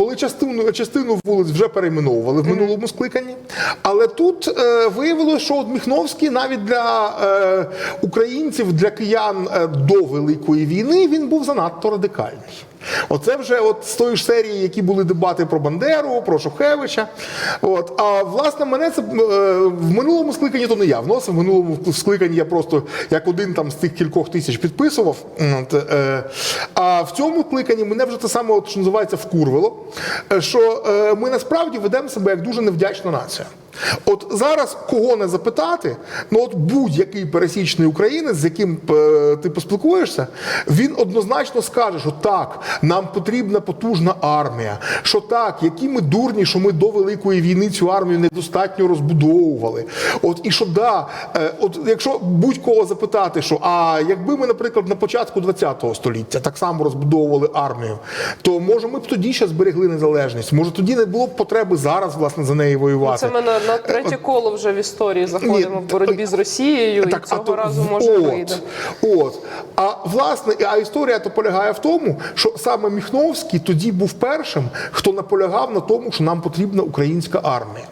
коли частину, частину вулиць вже перейменовували в минулому скликанні. Але тут е, виявилося, що от Міхновський навіть для е, українців, для киян е, до Великої війни він був занадто радикальний. Оце вже от з тої ж серії, які були дебати про Бандеру, про Шухевича. От. А власне, мене це е, в минулому скликанні то не я вносив. В минулому скликанні я просто як один там з тих кількох тисяч підписував. От, е, а в цьому скликанні мене вже те саме, от, що називається, вкурвило, е, що ми насправді ведемо себе як дуже невдячна нація. От зараз кого не запитати, ну от будь-який пересічний українець, з яким е, ти поспілкуєшся, він однозначно скаже, що так, нам потрібна потужна армія. Що так, які ми дурні, що ми до великої війни цю армію недостатньо розбудовували. От і що да, е, от якщо будь-кого запитати, що а якби ми, наприклад, на початку ХХ століття так само розбудовували армію, то може ми б тоді ще зберегли незалежність. Може тоді не було б потреби зараз власне за неї воювати. Це ми на, третє коло вже в історії заходимо Ні, в боротьбі з Росією, і цього то- разу може от, вийде. От. А власне, а історія то полягає в тому, що саме Міхновський тоді був першим, хто наполягав на тому, що нам потрібна українська армія.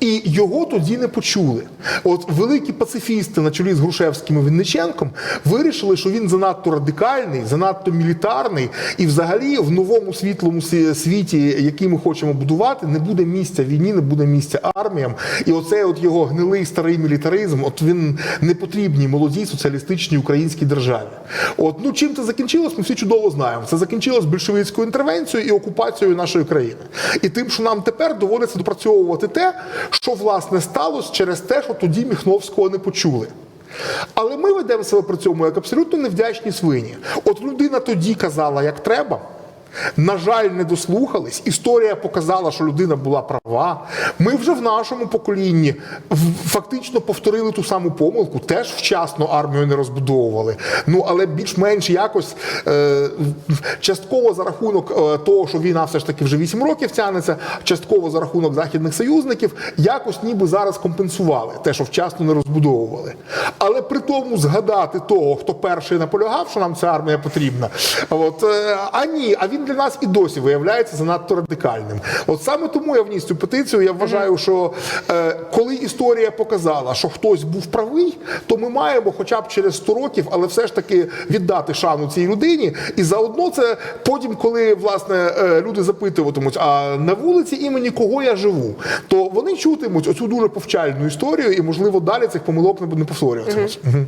І його тоді не почули. От великі пацифісти на чолі з Грушевським і Вінниченком вирішили, що він занадто радикальний, занадто мілітарний, і взагалі в новому світлому світі, який ми хочемо будувати, не буде місця війні, не буде місця арміям. І оцей от його гнилий старий мілітаризм, от він не потрібній молодій соціалістичній українській державі. От ну чим це закінчилось, ми всі чудово знаємо. Це закінчилось большевицькою інтервенцією і окупацією нашої країни. І тим, що нам тепер доводиться допрацьовувати те, що власне сталося через те, що тоді Міхновського не почули. Але ми ведемо себе при цьому як абсолютно невдячні свині. От людина тоді казала, як треба. На жаль, не дослухались. Історія показала, що людина була права. Ми вже в нашому поколінні фактично повторили ту саму помилку. Теж вчасно армію не розбудовували. Ну але більш-менш якось е, частково за рахунок е, того, що війна все ж таки вже 8 років тягнеться, частково за рахунок західних союзників, якось ніби зараз компенсували те, що вчасно не розбудовували. Але при тому згадати того, хто перший наполягав, що нам ця армія потрібна. От е, а ні, а він для нас і досі виявляється занадто радикальним. От саме тому я вніс цю петицію. Я вважаю, що е, коли історія показала, що хтось був правий, то ми маємо, хоча б через 100 років, але все ж таки віддати шану цій людині. І заодно це потім, коли власне е, люди запитуватимуть, а на вулиці імені кого я живу, то вони чутимуть оцю дуже повчальну історію, і можливо далі цих помилок не буде повторюватимуть. Мгм.